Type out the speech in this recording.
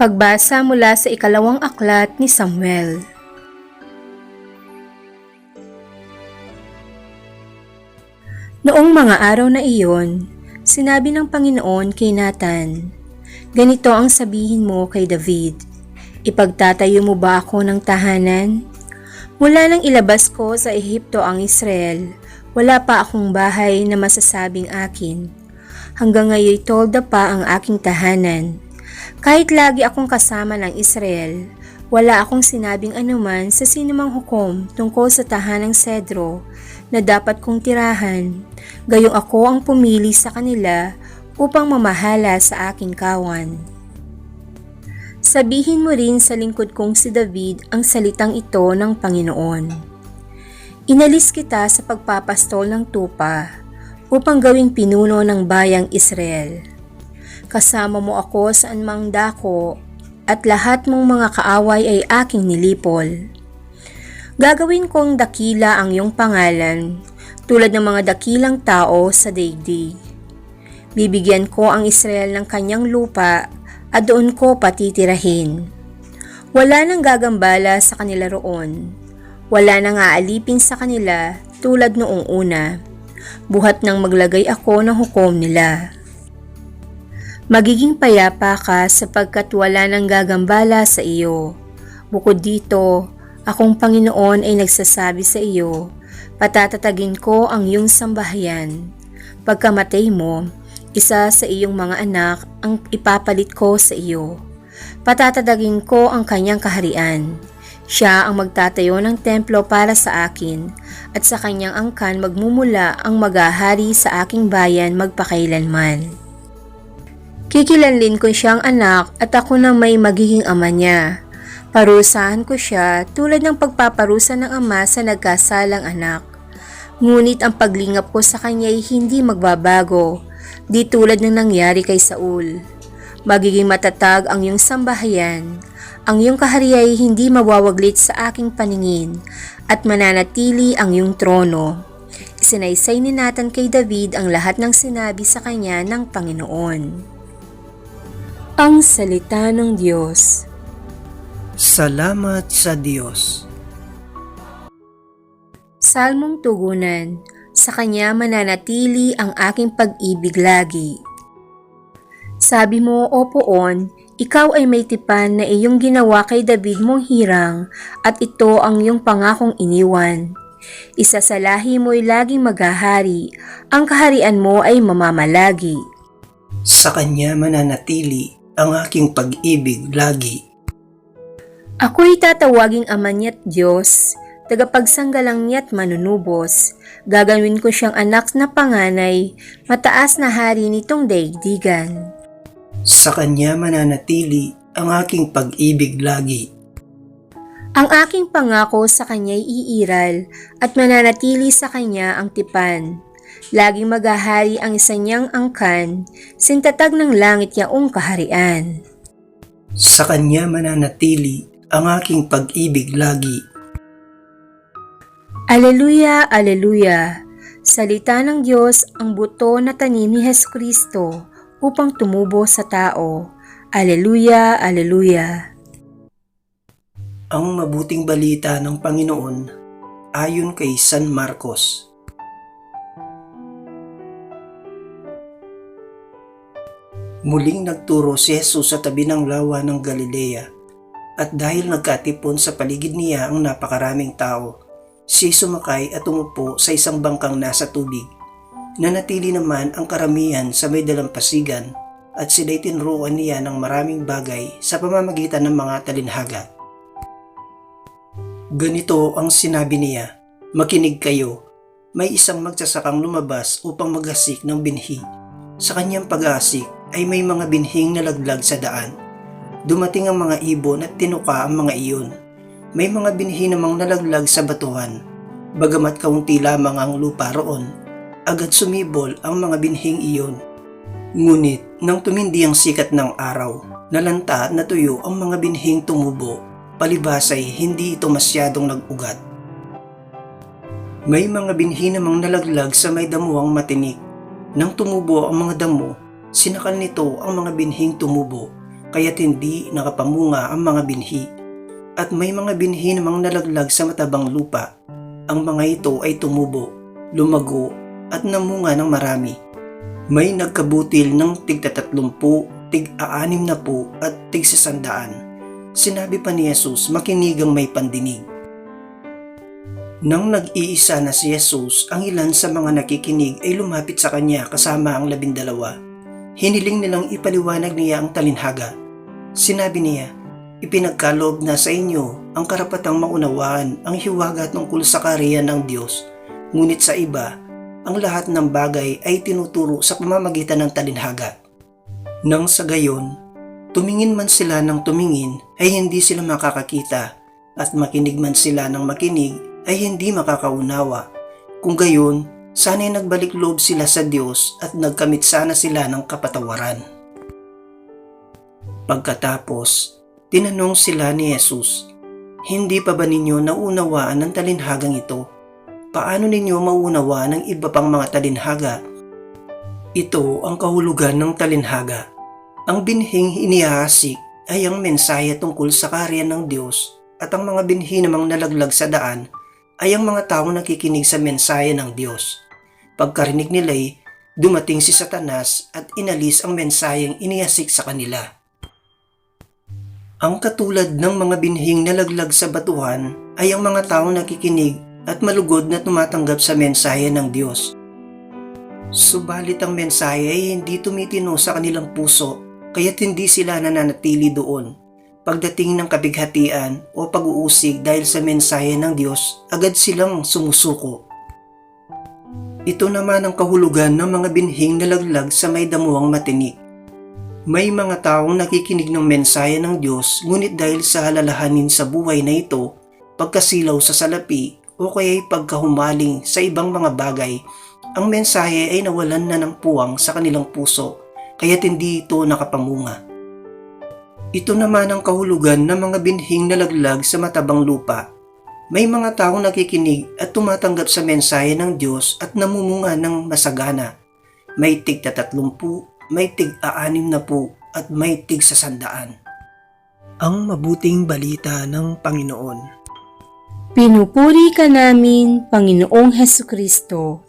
Pagbasa mula sa ikalawang aklat ni Samuel. Noong mga araw na iyon, sinabi ng Panginoon kay Nathan, Ganito ang sabihin mo kay David, Ipagtatayo mo ba ako ng tahanan? Mula nang ilabas ko sa Ehipto ang Israel, wala pa akong bahay na masasabing akin. Hanggang ngayon tolda pa ang aking tahanan. Kahit lagi akong kasama ng Israel, wala akong sinabing anuman sa sinumang hukom tungkol sa tahanang Sedro na dapat kong tirahan, gayong ako ang pumili sa kanila upang mamahala sa aking kawan. Sabihin mo rin sa lingkod kong si David ang salitang ito ng Panginoon. Inalis kita sa pagpapastol ng tupa upang gawing pinuno ng bayang Israel. Kasama mo ako sa anmang dako at lahat mong mga kaaway ay aking nilipol. Gagawin kong dakila ang iyong pangalan tulad ng mga dakilang tao sa daigdig. Bibigyan ko ang Israel ng kanyang lupa at doon ko patitirahin. Wala nang gagambala sa kanila roon. Wala nang aalipin sa kanila tulad noong una. Buhat nang maglagay ako ng hukom nila. Magiging payapa ka sapagkat wala nang gagambala sa iyo. Bukod dito, akong Panginoon ay nagsasabi sa iyo, patatatagin ko ang iyong sambahayan. Pagkamatay mo, isa sa iyong mga anak ang ipapalit ko sa iyo. Patatadagin ko ang kanyang kaharian. Siya ang magtatayo ng templo para sa akin at sa kanyang angkan magmumula ang magahari sa aking bayan magpakailanman. Kikilanlin ko siyang anak at ako na may magiging ama niya. Parusahan ko siya tulad ng pagpaparusa ng ama sa nagkasalang anak. Ngunit ang paglingap ko sa kanya ay hindi magbabago, di tulad ng nangyari kay Saul. Magiging matatag ang iyong sambahayan, ang iyong kahariay ay hindi mawawaglit sa aking paningin, at mananatili ang iyong trono. Isinaysay ni Nathan kay David ang lahat ng sinabi sa kanya ng Panginoon. Ang Salita ng Diyos Salamat sa Diyos. Salmong Tugunan Sa Kanya mananatili ang aking pag-ibig lagi. Sabi mo, O Poon, ikaw ay may tipan na iyong ginawa kay David mong hirang at ito ang iyong pangakong iniwan. Isa sa lahi mo'y laging maghahari, ang kaharian mo ay mamamalagi. Sa Kanya mananatili ang aking pag-ibig lagi. Ako'y tatawaging ama niya't Diyos, tagapagsanggalang niya't manunubos. Gagawin ko siyang anak na panganay, mataas na hari nitong daigdigan. Sa Kanya mananatili ang aking pag-ibig lagi. Ang aking pangako sa kanya'y iiral at mananatili sa kanya ang tipan. Laging maghahari ang isa niyang angkan, sintatag ng langit yaong kaharian. Sa Kanya mananatili ang aking pag-ibig lagi. Aleluya, Aleluya! Salita ng Diyos ang buto na tanim ni Hesus Kristo upang tumubo sa tao. Aleluya, Aleluya! Ang mabuting balita ng Panginoon ayon kay San Marcos. Muling nagturo si Jesus sa tabi ng lawa ng Galilea at dahil nagkatipon sa paligid niya ang napakaraming tao, si sumakay at umupo sa isang bangkang nasa tubig. Nanatili naman ang karamihan sa may dalampasigan at sila'y tinruan niya ng maraming bagay sa pamamagitan ng mga talinhaga. Ganito ang sinabi niya, Makinig kayo, may isang magsasakang lumabas upang magasik ng binhi. Sa kanyang pag-aasik ay may mga binhing nalaglag sa daan. Dumating ang mga ibon at tinuka ang mga iyon. May mga binhi namang nalaglag sa batuhan. Bagamat kaunti lamang ang lupa roon, agad sumibol ang mga binhing iyon. Ngunit nang tumindi ang sikat ng araw, nalanta at natuyo ang mga binhing tumubo palibas ay hindi ito masyadong nag-ugat. May mga binhi namang nalaglag sa may damuang matinik. Nang tumubo ang mga damo, sinakal nito ang mga binhing tumubo. kaya't hindi nakapamunga ang mga binhi. At may mga binhi namang nalaglag sa matabang lupa. Ang mga ito ay tumubo, lumago, at namunga ng marami. May nagkabutil ng tigtatatlumpu, tig-aanim na po at tigsasandaan. Sinabi pa ni Jesus, makinigang may pandinig. Nang nag-iisa na si Jesus, ang ilan sa mga nakikinig ay lumapit sa kanya kasama ang labindalawa. Hiniling nilang ipaliwanag niya ang talinhaga. Sinabi niya, ipinagkaloob na sa inyo ang karapatang maunawaan ang hiwaga tungkol sa kariyan ng Diyos. Ngunit sa iba, ang lahat ng bagay ay tinuturo sa pamamagitan ng talinhaga. Nang sa gayon, tumingin man sila ng tumingin ay hindi sila makakakita at makinig man sila ng makinig ay hindi makakaunawa. Kung gayon, sana'y nagbalik loob sila sa Diyos at nagkamit sana sila ng kapatawaran. Pagkatapos, tinanong sila ni Jesus, Hindi pa ba ninyo naunawaan ang talinhagang ito? Paano ninyo maunawaan ang iba pang mga talinhaga? Ito ang kahulugan ng talinhaga. Ang binhing inihasik ay ang mensahe tungkol sa karyan ng Diyos at ang mga binhi namang nalaglag sa daan ay ang mga taong nakikinig sa mensahe ng Diyos. Pagkarinig nila'y dumating si Satanas at inalis ang mensaheng inihasik sa kanila. Ang katulad ng mga binhing nalaglag sa batuhan ay ang mga taong nakikinig at malugod na tumatanggap sa mensahe ng Diyos. Subalit ang mensahe ay hindi tumitino sa kanilang puso kaya't hindi sila nananatili doon. Pagdating ng kabighatian o pag-uusig dahil sa mensahe ng Diyos, agad silang sumusuko. Ito naman ang kahulugan ng mga binhing nalaglag sa may damuang matinik. May mga taong nakikinig ng mensahe ng Diyos ngunit dahil sa halalahanin sa buhay na ito, pagkasilaw sa salapi o kaya'y pagkahumaling sa ibang mga bagay, ang mensahe ay nawalan na ng puwang sa kanilang puso kaya't hindi ito nakapamunga. Ito naman ang kahulugan ng mga binhing nalaglag sa matabang lupa. May mga taong nakikinig at tumatanggap sa mensahe ng Diyos at namumunga ng masagana. May tig tatatlumpu, may tig aanim na po at may tig sa sandaan. Ang mabuting balita ng Panginoon. Pinupuri ka namin, Panginoong Heso Kristo.